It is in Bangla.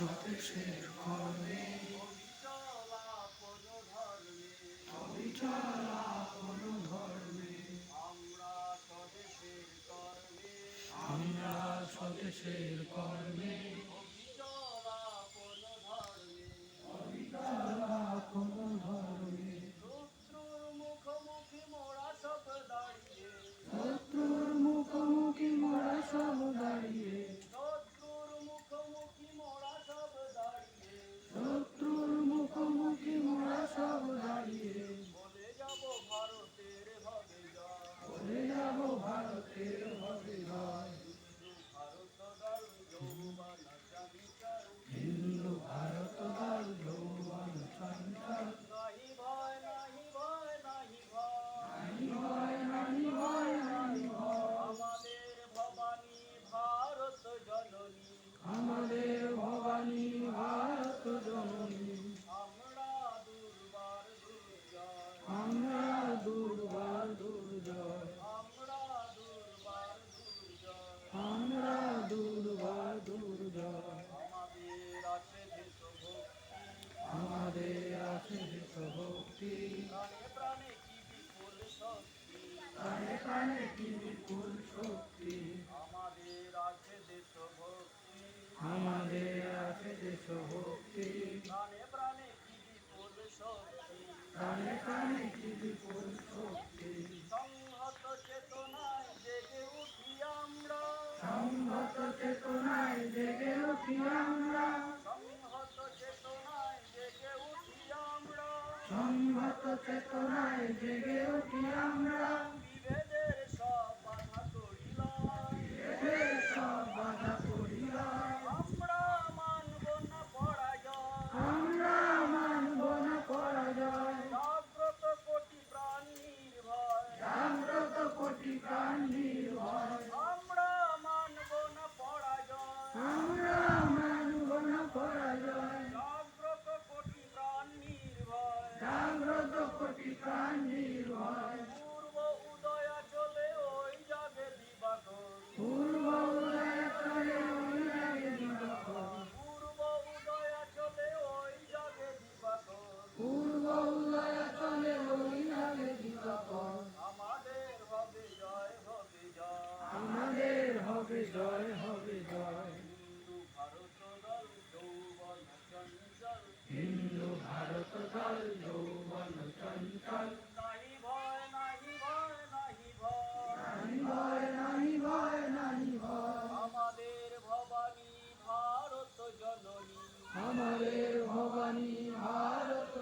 স্বদেশের কর্মে অবিচলা কোন ধর্মে আমরা স্বদেশের কর্মে। আমাদের আছে দেশ আমাদের আছে দেশ ভক্তি প্রাণে প্রাণে কি বিপুল শক্তি প্রাণে কি বিপুল শক্তি সংহত চেতনায় জেগে উঠি আমরা সংহত চেতনায় জেগে উঠি চেতনায় জেগে উঠি আমরা সংহত চেতনায় জেগে উঠি আমরা ಕೋಟಿ ಪ್ರಾಣಿ ವಾಯ್ हमारे भवानी भारत